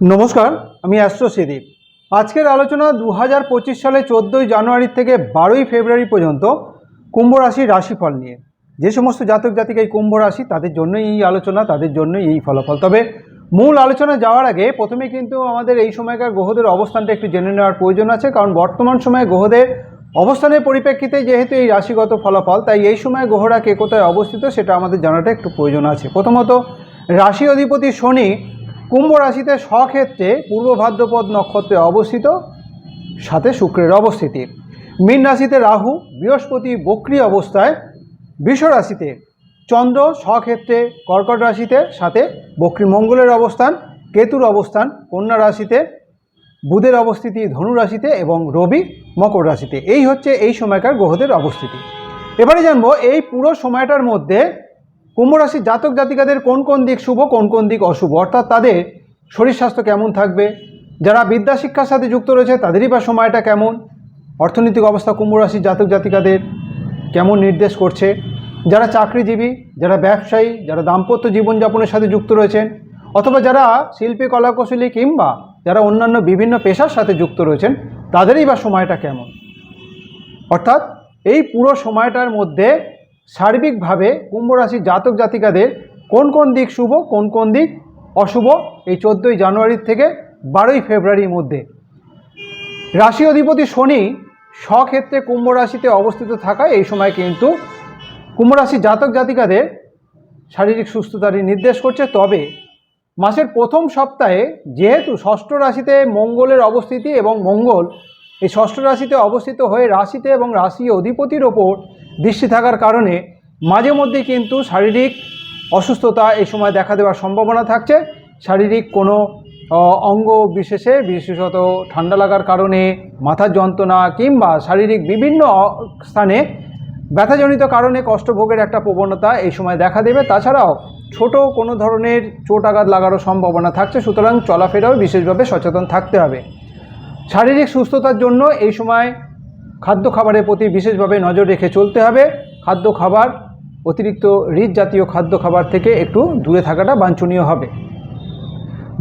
নমস্কার, আমি অ্যাস্ট্রো সিদীপ আজকের আলোচনা দু হাজার পঁচিশ সালে চোদ্দোই জানুয়ারি থেকে বারোই ফেব্রুয়ারি পর্যন্ত কুম্ভ রাশির রাশিফল নিয়ে। যে সমস্ত জাতক জাতিকা এই কুম্ভ রাশি, তাদের জন্যই এই আলোচনা, তাদের জন্যই এই ফলাফল। তবে মূল আলোচনা যাওয়ার আগে প্রথমে কিন্তু আমাদের এই সময়কার গ্রহদের অবস্থানটা একটু জেনে নেওয়ার প্রয়োজন আছে, কারণ বর্তমান সময়ে গ্রহদের অবস্থানের পরিপ্রেক্ষিতে যেহেতু এই রাশিগত ফলাফল, তাই এই সময় গ্রহরা কে কোথায় অবস্থিত সেটা আমাদের জানাটা একটু প্রয়োজন আছে। প্রথমত, রাশি অধিপতি শনি কুম্ভ রাশিতে স্বক্ষেত্রে পূর্ব ভাদ্রপদ নক্ষত্রে অবস্থিত, সাথে শুক্রের অবস্থিতি। মীন রাশিতে রাহু, বৃহস্পতি বক্রি অবস্থায়, বৃষ রাশিতে চন্দ্র স্বক্ষেত্রে কর্কট রাশিতে, সাথে বক্রী মঙ্গলের অবস্থান, কেতুর অবস্থান, কন্যা রাশিতে, বুধের অবস্থিতি, ধনু রাশিতে এবং রবি মকর রাশিতে। এই হচ্ছে এই সময়কার গ্রহদের অবস্থিতি। এবারে জানব এই পুরো সময়টার মধ্যে কুম্ভ রাশির জাতক জাতিকাদের কোন কোন দিক শুভ, কোন কোন দিক অশুভ? অর্থাৎ তাদের শরীর স্বাস্থ্য কেমন থাকবে? যারা বিদ্যা শিক্ষার সাথে যুক্ত রয়েছে, তাদেরই বা সময়টা কেমন? অর্থনৈতিক অবস্থা কুম্ভ রাশির জাতক জাতিকাদের কেমন নির্দেশ করছে? যারা চাকরিজীবী, যারা ব্যবসায়ী, যারা দাম্পত্য জীবনযাপনের সাথে যুক্ত রয়েছেন, অথবা যারা শিল্পী, কলাকুশলী কিংবা যারা অন্যান্য বিভিন্ন পেশার সাথে যুক্ত রয়েছেন, তাদেরই বা সময়টা কেমন? অর্থাৎ এই পুরো সময়টার মধ্যে সার্বিকভাবে কুম্ভ রাশির জাতক জাতিকাদের কোন কোন দিক শুভ, কোন কোন দিক অশুভ? এই চোদ্দোই জানুয়ারির থেকে বারোই ফেব্রুয়ারির মধ্যে। রাশি অধিপতি শনি স্বক্ষেত্রে কুম্ভ রাশিতে অবস্থিত থাকায় এই সময় কিন্তু কুম্ভ রাশির জাতক জাতিকাদের শারীরিক সুস্থতারই নির্দেশ করছে। তবে মাসের প্রথম সপ্তাহে যেহেতু ষষ্ঠ রাশিতে মঙ্গলের অবস্থিতি এবং মঙ্গল এই ষষ্ঠ রাশিতে অবস্থিত হয়ে রাশিতে এবং রাশি অধিপতির ওপর দৃষ্টি থাকার কারণে মাঝে মধ্যে কিন্তু শারীরিক অসুস্থতা এই সময় দেখা দেওয়ার সম্ভাবনা থাকছে। শারীরিক কোনো অঙ্গ বিশেষে, বিশেষত ঠান্ডা লাগার কারণে মাথার যন্ত্রণা কিংবা শারীরিক বিভিন্ন স্থানে ব্যথাজনিত কারণে কষ্টভোগের একটা প্রবণতা এই সময় দেখা দেবে। তাছাড়াও ছোট কোনো ধরনের চোট আঘাত লাগারও সম্ভাবনা থাকছে। সুতরাং চলাফেরাও বিশেষভাবে সচেতন থাকতে হবে। শারীরিক সুস্থতার জন্য এই সময় খাদ্য খাবারের প্রতি বিশেষভাবে নজর রেখে চলতে হবে। খাদ্য খাবার অতিরিক্ত রিচ জাতীয় খাদ্য খাবার থেকে একটু দূরে থাকাটা বাঞ্ছনীয় হবে।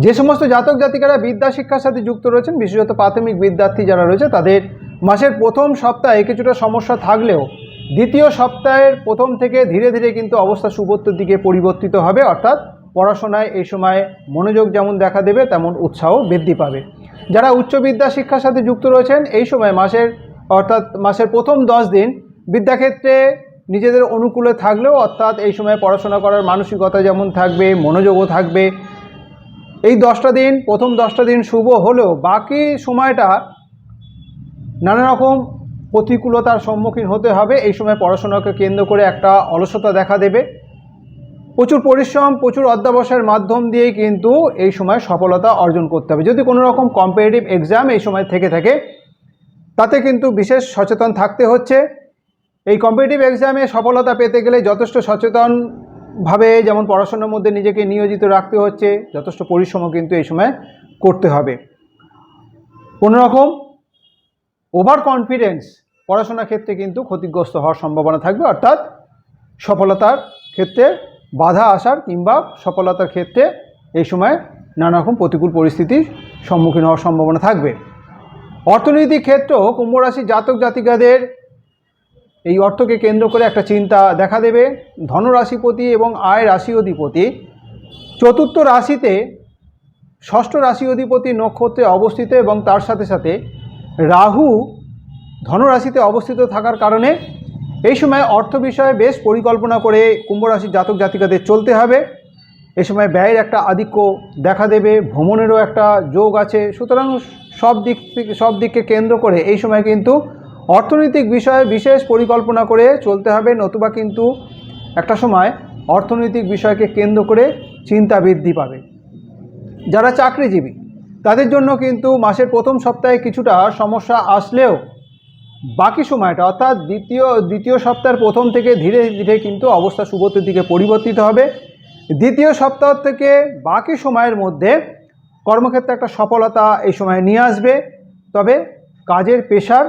যে সমস্ত জাতক জাতিকারা বিদ্যা শিক্ষার সাথে যুক্ত রয়েছেন, বিশেষত প্রাথমিক বিদ্যার্থী যারা রয়েছে, তাদের মাসের প্রথম সপ্তাহে কিছুটা সমস্যা থাকলেও দ্বিতীয় সপ্তাহের প্রথম থেকে ধীরে ধীরে কিন্তু অবস্থা সুবত্তর দিকে পরিবর্তিত হবে। অর্থাৎ পড়াশোনায় এই সময় মনোযোগ যেমন দেখা দেবে, তেমন উৎসাহ বৃদ্ধি পাবে। যারা উচ্চ বিদ্যা শিক্ষার সাথে যুক্ত রয়েছেন, এই সময় মাসের অর্থাৎ মাসের প্রথম দশ দিন বিদ্যাক্ষেত্রে নিজেদের অনুকূলে থাকলেও অর্থাৎ এই সময় পড়াশোনা করার মানসিকতা যেমন থাকবে, মনোযোগও থাকবে। এই দশটা দিন, প্রথম দশটা দিন শুভ হলেও বাকি সময়টা নানা রকম প্রতিকূলতার সম্মুখীন হতে হবে। এই সময় পড়াশোনাকে কেন্দ্র করে একটা অলসতা দেখা দেবে। প্রচুর পরিশ্রম, প্রচুর অধ্যাবসায়ের মাধ্যম দিয়েই কিন্তু এই সময় সফলতা অর্জন করতে হবে। যদি কোনো রকম কম্পিটিটিভ এক্সাম এই সময় থেকে থাকে তাতে কিন্তু বিশেষ সচেতন থাকতে হচ্ছে। এই কম্পিটিটিভ এক্সামে সফলতা পেতে গেলে যথেষ্ট সচেতনভাবে যেমন পড়াশোনার মধ্যে নিজেকে নিয়োজিত রাখতে হচ্ছে, যথেষ্ট পরিশ্রমও কিন্তু এই সময় করতে হবে। কোনো রকম ওভার কনফিডেন্স পড়াশোনার ক্ষেত্রে কিন্তু ক্ষতিগ্রস্ত হওয়ার সম্ভাবনা থাকবে, অর্থাৎ সফলতার ক্ষেত্রে বাধা আসার কিংবা সফলতার ক্ষেত্রে এই সময় নানা রকম প্রতিকূল পরিস্থিতির সম্মুখীন হওয়ার সম্ভাবনা থাকবে। অর্থনৈতিক ক্ষেত্রেও কুম্ভ রাশির জাতক জাতিকাদের এই অর্থকে কেন্দ্র করে একটা চিন্তা দেখা দেবে। ধনরাশিপতি এবং আয় রাশি অধিপতি চতুর্থ রাশিতে ষষ্ঠ রাশি অধিপতি নক্ষত্রে অবস্থিত এবং তার সাথে সাথে রাহু ধনরাশিতে অবস্থিত থাকার কারণে এই সময় অর্থ বিষয়ে বেশ পরিকল্পনা করে কুম্ভ রাশির জাতক জাতিকাদের চলতে হবে। এই সময় ব্যয়ের একটা আধিক্য দেখা দেবে, ভ্রমণেরও একটা যোগ আছে। সুতরাং সব দিক থেকে সব দিককে কেন্দ্র করে এই সময় কিন্তু অর্থনৈতিক বিষয়ে বিশেষ পরিকল্পনা করে চলতে হবে, নতুবা কিন্তু একটা সময় অর্থনৈতিক বিষয়কে কেন্দ্র করে চিন্তা বৃদ্ধি পাবে। যারা চাকরিজীবী, তাদের জন্য কিন্তু মাসের প্রথম সপ্তাহে কিছুটা সমস্যা আসলেও বাকি সময়টা, অর্থাৎ দ্বিতীয় দ্বিতীয় সপ্তাহের প্রথম থেকে ধীরে ধীরে কিন্তু অবস্থা সুগতির দিকে পরিবর্তিত হবে। দ্বিতীয় সপ্তাহ থেকে বাকি সময়ের মধ্যে কর্মক্ষেত্রে একটা সফলতা এই সময় নিয়ে আসবে, তবে কাজের পেশার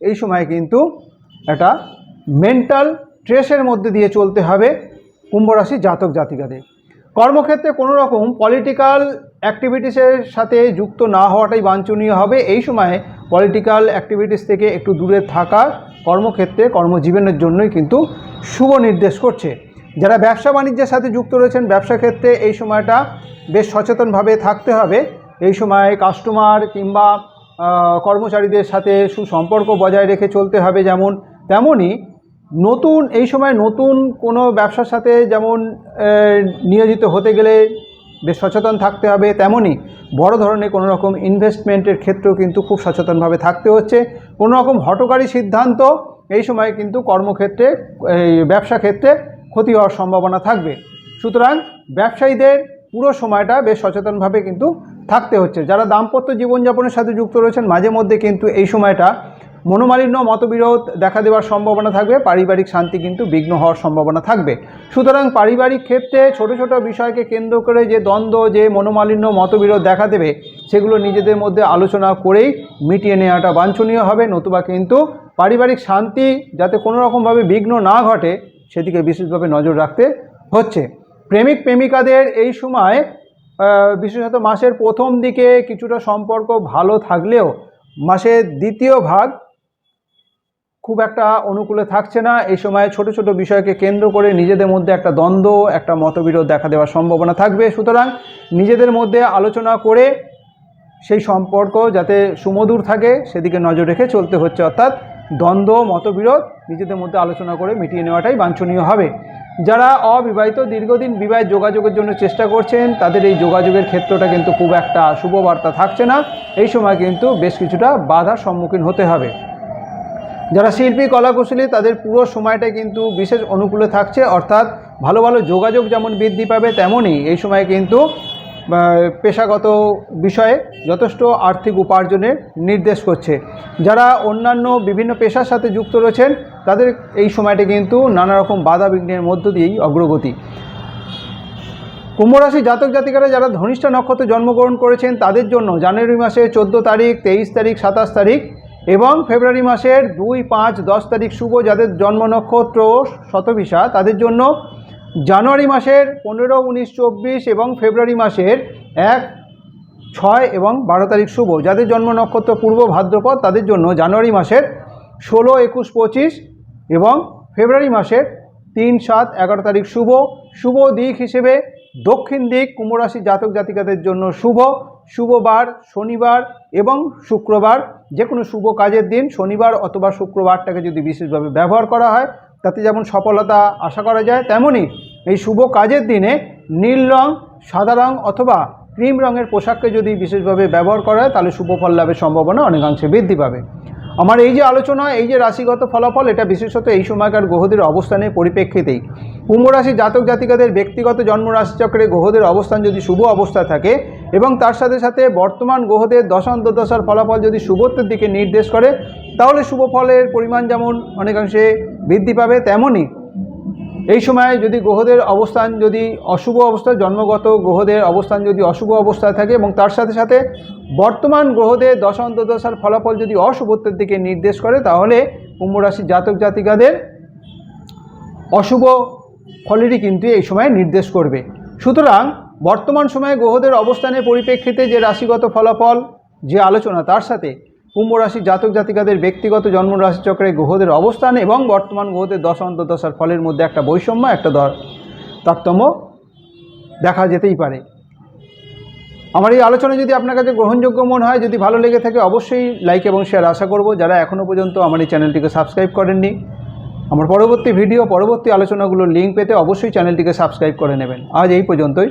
এই সময় কিন্তু একটা মেন্টাল স্ট্রেসের মধ্যে দিয়ে চলতে হবে কুম্ভ রাশির জাতক জাতিকাদের। কর্মক্ষেত্রে কোনো রকম পলিটিক্যাল অ্যাক্টিভিটিসের সাথে যুক্ত না হওয়াটাই বাঞ্ছনীয় হবে। এই সময়ে পলিটিক্যাল অ্যাক্টিভিটিস থেকে একটু দূরে থাকা কর্মক্ষেত্রে কর্মজীবনের জন্যই কিন্তু শুভ নির্দেশ করছে। যারা ব্যবসা বাণিজ্যের সাথে যুক্ত রয়েছেন, ব্যবসা ক্ষেত্রে এই সময়টা বেশ সচেতনভাবে থাকতে হবে। এই সময় কাস্টমার কিংবা কর্মচারীদের সাথে সুসম্পর্ক বজায় রেখে চলতে হবে যেমন, তেমনই নতুন, এই সময় নতুন কোনো ব্যবসার সাথে যেমন নিয়োজিত হতে গেলে বেশ সচেতন থাকতে হবে। তেমনই বড় ধরনের কোনো রকম ইনভেস্টমেন্টের ক্ষেত্রেও কিন্তু খুব সচেতনভাবে থাকতে হচ্ছে। কোনো রকম হটকারী সিদ্ধান্ত এই সময় কিন্তু কর্মক্ষেত্রে, এই ব্যবসা ক্ষেত্রে ক্ষতি হওয়ার সম্ভাবনা থাকবে। সুতরাং ব্যবসায়ীদের পুরো সময়টা বেশ সচেতনভাবে কিন্তু থাকতে হচ্ছে। যারা দাম্পত্য জীবনযাপনের সাথে যুক্ত রয়েছেন, মাঝে মধ্যে কিন্তু এই সময়টা মনোমালিন্য, মতবিরোধ দেখা দেওয়ার সম্ভাবনা থাকবে। পারিবারিক শান্তি কিন্তু বিঘ্ন হওয়ার সম্ভাবনা থাকবে। সুতরাং পারিবারিক ক্ষেত্রে ছোট ছোট বিষয়কে কেন্দ্র করে যে দ্বন্দ্ব, যে মনোমালিন্য, মতবিরোধ দেখা দেবে, সেগুলো নিজেদের মধ্যে আলোচনা করেই মিটিয়ে নেওয়াটা বাঞ্ছনীয় হবে। নতুবা কিন্তু পারিবারিক শান্তি যাতে কোনো রকমভাবে বিঘ্ন না ঘটে সেদিকে বিশেষভাবে নজর রাখতে হচ্ছে। প্রেমিক, প্রেমিকাদের এই সময় বিশেষত মাসের প্রথম দিকে কিছুটা সম্পর্ক ভালো থাকলেও মাসের দ্বিতীয় ভাগ খুব একটা অনুকূলে থাকছে না। এই সময় ছোট ছোট বিষয়কে কেন্দ্র করে নিজেদের মধ্যে একটা দ্বন্দ্ব, একটা মতবিরোধ দেখা দেওয়ার সম্ভাবনা থাকবে। সুতরাং নিজেদের মধ্যে আলোচনা করে সেই সম্পর্ক যাতে সুমধুর থাকে, সেদিকে নজর রেখে চলতে হচ্ছে। অর্থাৎ দ্বন্দ্ব, মতবিরোধ নিজেদের মধ্যে আলোচনা করে মিটিয়ে নেওয়াটাই বাঞ্ছনীয় হবে। যারা অবিবাহিত দীর্ঘদিন বিবাহের যোগাযোগের জন্য চেষ্টা করছেন, তাদের এই যোগাযোগের ক্ষেত্রটা কিন্তু খুব একটা শুভ বার্তা থাকছে না। এই সময় কিন্তু বেশ কিছুটা বাধার সম্মুখীন হতে হবে। যারা শিল্পী, কলাকুশলী, তাদের পুরো সময়টা কিন্তু বিশেষ অনুকূলে থাকছে। অর্থাৎ ভালো ভালো যোগাযোগ যেমন বৃদ্ধি পাবে, তেমনই এই সময় কিন্তু পেশাগত বিষয়ে যথেষ্ট আর্থিক উপার্জনের নির্দেশ করছে। যারা অন্যান্য বিভিন্ন পেশার সাথে যুক্ত রয়েছেন, তাদের এই সময়টি কিন্তু নানা রকম বাধা বিঘ্নের মধ্য দিয়েই অগ্রগতি। কুম্ভরাশি জাতক জাতিকারা যারা ধনিষ্ঠা নক্ষত্রে জন্মগ্রহণ করেছেন, তাদের জন্য জানুয়ারি মাসের চোদ্দ তারিখ, তেইশ তারিখ, সাতাশ তারিখ এবং ফেব্রুয়ারি মাসের দুই, পাঁচ, দশ তারিখ শুভ যাদের জন্ম নক্ষত্র শতভিসা, তাদের জন্য জানুয়ারি মাসের পনেরো, উনিশ, চব্বিশ এবং ফেব্রুয়ারি মাসের এক, ছয় এবং বারো তারিখ শুভ। যাদের জন্ম নক্ষত্র পূর্ব ভাদ্রপদ, তাদের জন্য জানুয়ারি মাসের ষোলো, একুশ, পঁচিশ এবং ফেব্রুয়ারি মাসের তিন, সাত, এগারো তারিখ শুভ। শুভ দিক হিসেবে দক্ষিণ দিক কুম্ভরাশি জাতক জাতিকাদের জন্য শুভ। শুভ বার শনিবার এবং শুক্রবার যে কোনো শুভ কাজের দিন শনিবার অথবা শুক্রবারটাকে যদি বিশেষভাবে ব্যবহার করা হয় তাতে যেমন সফলতা আশা করা যায় তেমনই এই শুভ কাজের দিনে নীল রং, সাদা রং অথবা ক্রিম রঙের পোশাককে যদি বিশেষভাবে ব্যবহার করা হয়, তাহলে শুভ ফল লাভের সম্ভাবনা অনেকাংশে বৃদ্ধি পাবে। আমার এই যে আলোচনা, এই যে রাশিগত ফলাফল, এটা বিশেষত এই সময়কার গ্রহদের অবস্থানের পরিপ্রেক্ষিতেই। কুম্ভ রাশি জাতক জাতিকাদের ব্যক্তিগত জন্মরাশিচক্রে গ্রহদের অবস্থান যদি শুভ অবস্থায় থাকে এবং তার সাথে সাথে বর্তমান গ্রহদের দশান্ত দশার ফলাফল যদি শুভত্বের দিকে নির্দেশ করে, তাহলে শুভ ফলের পরিমাণ যেমন অনেকাংশে বৃদ্ধি পাবে, তেমনই এই সময় যদি গ্রহদের অবস্থান যদি অশুভ অবস্থায়, জন্মগত গ্রহদের অবস্থান যদি অশুভ অবস্থায় থাকে এবং তার সাথে সাথে বর্তমান গ্রহদের দশা অন্তর্দশার ফলাফল যদি অশুভত্বের দিকে নির্দেশ করে, তাহলে কুম্ভ রাশির জাতক জাতিকাদের অশুভ ফলেরই কিন্তু এই সময় নির্দেশ করবে। সুতরাং বর্তমান সময়ে গ্রহদের অবস্থানের পরিপ্রেক্ষিতে যে রাশিগত ফলাফল, যে আলোচনা, তার সাথে কুম্ভ রাশির জাতক জাতিকাদের ব্যক্তিগত জন্ম রাশিচক্রে গ্রহদের অবস্থান এবং বর্তমান গ্রহদের দশ অন্তর্দশার ফলের মধ্যে একটা বৈষম্য, একটা দর তারতম্য দেখা যেতেই পারে। আমার এই আলোচনা যদি আপনার কাছে গ্রহণযোগ্য মনে হয়, যদি ভালো লেগে থাকে অবশ্যই লাইক এবং শেয়ার আশা করব। যারা এখনও পর্যন্ত আমার এই চ্যানেলটিকে সাবস্ক্রাইব করেননি, আমার পরবর্তী ভিডিও পরবর্তী আলোচনাগুলোর লিঙ্ক পেতে অবশ্যই চ্যানেলটিকে সাবস্ক্রাইব করে নেবেন। আজ এই পর্যন্তই।